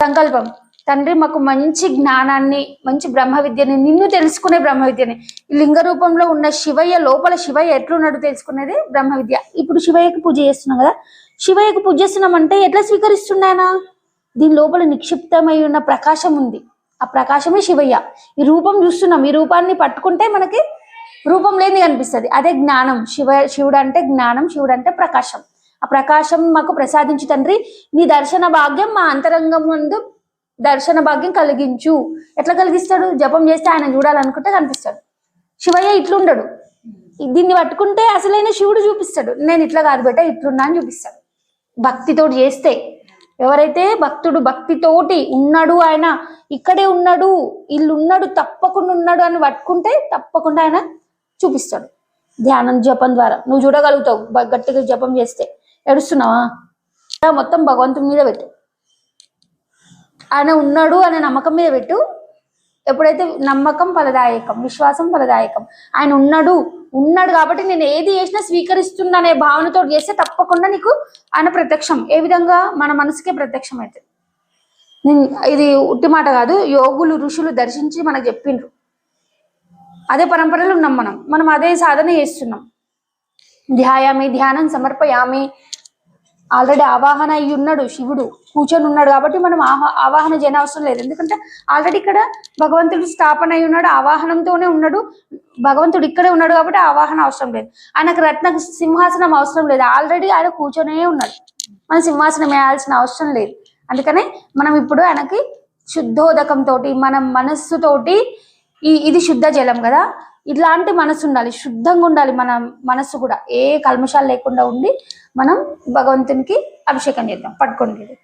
సంకల్పం. తండ్రి మాకు మంచి జ్ఞానాన్ని మంచి బ్రహ్మ విద్యని నిన్ను తెలుసుకునే బ్రహ్మ విద్యని ఈ లింగ రూపంలో ఉన్న శివయ్య లోపల శివయ్య ఎట్లున్నాడు తెలుసుకునేది? బ్రహ్మ విద్య. ఇప్పుడు శివయ్యకి పూజ చేస్తున్నాం కదా. శివయ్యకి పూజ చేస్తున్నాం అంటే ఎట్లా స్వీకరిస్తున్నానా దీని లోపల నిక్షిప్తమై ఉన్న ప్రకాశం ఉంది. ఆ ప్రకాశమే శివయ్య. ఈ రూపం చూస్తున్నాం. ఈ రూపాన్ని పట్టుకుంటే మనకి రూపం లేని కనిపిస్తుంది. అదే జ్ఞానం. శివ శివుడు అంటే జ్ఞానం శివుడు అంటే ప్రకాశం. ఆ ప్రకాశం మాకు ప్రసాదించు తండ్రి. నీ దర్శన భాగ్యం మా అంతరంగం ముందు దర్శన భాగ్యం కలిగించు. ఎట్లా కలిగిస్తాడు? జపం చేస్తే ఆయన చూడాలనుకుంటే కనిపిస్తాడు. శివయ్య ఇట్లుండడు. దీన్ని పట్టుకుంటే అసలైన శివుడు చూపిస్తాడు. నేను ఇట్లా కాదు బెట్ట ఇట్లున్నా అని చూపిస్తాడు. భక్తితోటి చేస్తే. ఎవరైతే భక్తుడు భక్తితోటి ఉన్నాడు ఆయన ఇక్కడే ఉన్నాడు ఇల్లు ఉన్నాడు తప్పకుండా ఉన్నాడు అని పట్టుకుంటే తప్పకుండా ఆయన చూపిస్తాడు. ధ్యానం జపం ద్వారా. నువ్వు చూడగలుగుతావు గట్టిగా జపం చేస్తే. ఏడుస్తున్నావా? మొత్తం భగవంతుని మీద పెట్టు. ఆయన ఉన్నాడు అనే నమ్మకం మీద పెట్టు. ఎప్పుడైతే నమ్మకం ఫలదాయకం విశ్వాసం ఫలదాయకం ఆయన ఉన్నాడు ఉన్నాడు కాబట్టి నేను ఏది చేసినా స్వీకరిస్తున్నా అనే భావనతో చేస్తే తప్పకుండా నీకు ఆయన ప్రత్యక్షం. ఏ విధంగా? మన మనసుకే ప్రత్యక్షం అవుతుంది నేను ఇది ఉట్టి మాట కాదు యోగులు ఋషులు దర్శించి మనకు చెప్పిండ్రు. అదే పరంపరలో ఉన్నాం మనం. మనం అదే సాధన చేస్తున్నాం. ధ్యాయామి ధ్యానం సమర్పయామి ఆల్రెడీ ఆవాహన అయి ఉన్నాడు శివుడు. కూర్చొని ఉన్నాడు కాబట్టి మనం ఆహా ఆవాహన చేయనవసరం లేదు. ఎందుకంటే ఆల్రెడీ ఇక్కడ భగవంతుడు స్థాపన అయి ఉన్నాడు ఆవాహనంతోనే ఉన్నాడు. భగవంతుడు ఇక్కడే ఉన్నాడు కాబట్టి ఆవాహన అవసరం లేదు. ఆయనకు రత్న సింహాసనం అవసరం లేదు. ఆల్రెడీ ఆయన కూర్చొనే ఉన్నాడు. మనం సింహాసనం వేయాల్సిన అవసరం లేదు. అందుకనే మనం ఇప్పుడు ఆయనకి శుద్ధోదకంతో మన మనస్సుతోటి ఈ ఇది శుద్ధ జలం కదా. ఇట్లాంటి మనసు ఉండాలి శుద్ధంగా ఉండాలి మన మనసు కూడా. ఏ కల్మషాలు లేకుండా ఉండి మనం భగవంతునికి అభిషేకం చేద్దాం. పట్టుకోండి ఇది.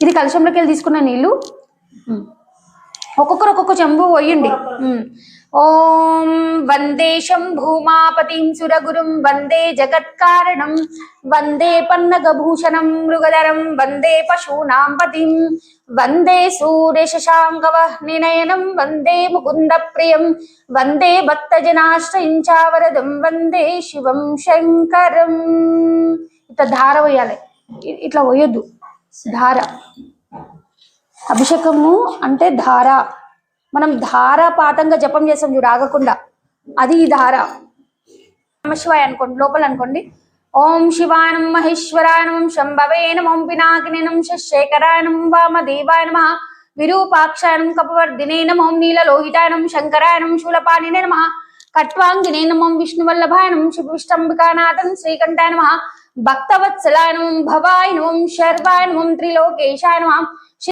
ఇది కలశంలోకి వెళ్ళి తీసుకున్న నీళ్ళు. ఒక్కొక్కరు ఒక్కొక్క చెంబు పోయండి ఓం వందే శంభూమాపతిం సురగురుం వందే జగత్కారణం వందే పన్నగభూషణం మృగధరం వందే పశూనాం పతిం వందే సూర్యశశాంగవహ్నినయనం వందే ముకుంద ప్రియం వందే భక్తజనాశ్రయించావరదం వందే శివం శంకరం. ఇట్లా ధార వేయాలి ఇట్లా పోయొద్దు. ధార. అభిషేకము అంటే ధార. మనం ధారాపాతంగా జపం చేస్తాం చూడు ఆగకుండా. అది ఈ ధార. నమశివాయ అనుకోండి లోపల అనుకోండి. ఓం శివానం మహేశ్వరానం శంభవే నమం పినాకిని నం శేఖరాయనం వామదేవాయ నమ విరూపాక్షాయనం కపవర్ధినే నమం నీలలోహితాయనం శంకరాయనం శూలపాణినే నమ కట్వాంగినే నమం విష్ణువల్లభాయనం శ్రీకంఠాయ నమ భక్తవత్సలాయనం భవాయ నమం శర్వాయ నమం త్రిలోకేశాయ నమ